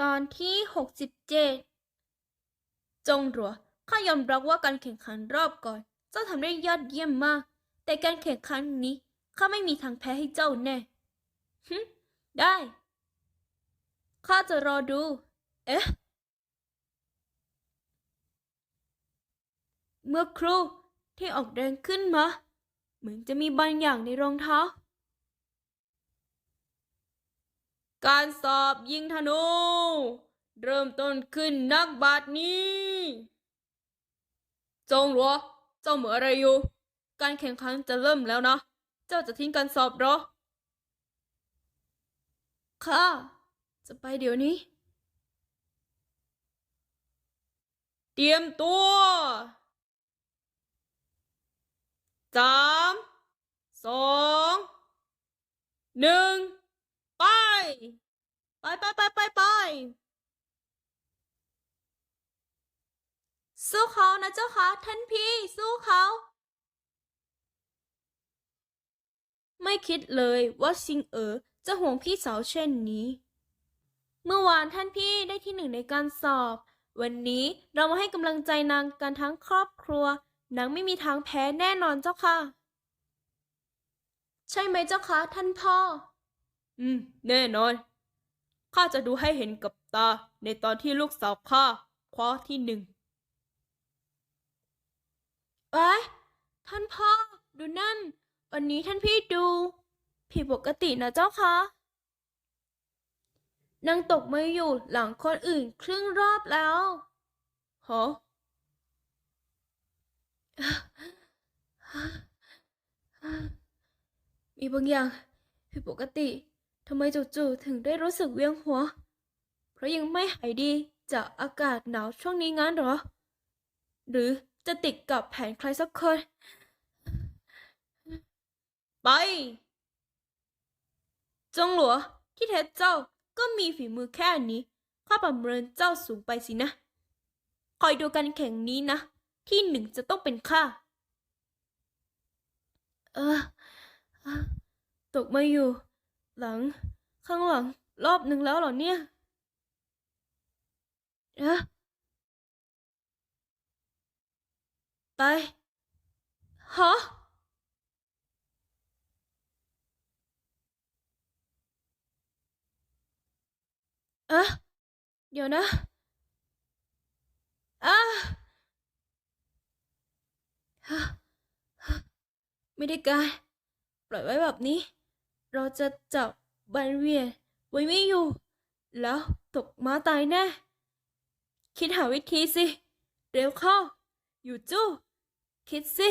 ตอนที่หกสิบเจ็ดจงหลัวข้ายอมรับว่าการแข่งขันรอบก่อน เจ้าทำได้ยอดเยี่ยมมาก แต่การแข่งขันนี้ข้าไม่มีทางแพ้ให้เจ้าแน่ฮึได้ข้าจะรอดู เอ๊ะ เมื่อครูที่ออกแรงขึ้นมา เหมือนจะมีบางอย่างในรองเท้า การสอบยิงธนู เริ่มต้นขึ้นนักบัดนี้จงหลัวเจ้าเหมืออะไรอยู่ การแข่งขันจะเริ่มแล้วนะ เจ้าจะทิ้งการสอบหรอค่ะจะไปเดี๋ยวนี้ เตรียมตัวสามสองหนึ่ง ไปไปไปไปไปสู้เขานะเจ้าคะท่านพี่สู้เขา ไม่คิดเลยว่าซิงเอ๋อจะห่วงพี่สาวเช่นนี้ เมื่อวานท่านพี่ได้ที่หนึ่งในการสอบ วันนี้เรามาให้กำลังใจนางกันทั้งครอบครัวนางไม่มีทางแพ้แน่นอนเจ้าค่ะ ใช่ไหมเจ้าคะท่านพ่อ อืม แน่นอน ข้าจะดูให้เห็นกับตา ในตอนที่ลูกสาวข้าคว้าที่หนึ่งเอ้ยท่านพ่อ ดูนั่น วันนี้ท่านพี่ดู ผิดปกตินะเจ้าคะนางตกมาอยู่หลังคนอื่นครึ่งรอบแล้วฮะมีบางอย่างผิดปกติ ทำไมจู่ๆถึงได้รู้สึกเวียงหัว เพราะยังไม่หายดีจากอากาศหนาวช่วงนี้งั้นหรอ หรือจะติดกับแผนใครสักคน ไป จงหลัวที่แท้เจ้าก็มีฝีมือแค่นี้ ข้าประเมินเจ้าสูงไปสินะ คอยดูกันแข่งนี้นะ ที่หนึ่งจะต้องเป็นข้า เออ ตกมาอยู่ หลัง ข้างหลัง รอบหนึ่งแล้วเหรอเนี่ยเอะไป ฮะ เอะเดี๋ยวนะอะฮะฮะไม่ได้การ ปล่อยไว้แบบนี้ เราจะจับบันเวียนไว้ไม่อยู่ แล้วตกม้าตายแน่ คิดหาวิธีสิ เร็วเข้า อยู่จู้ คิดสิ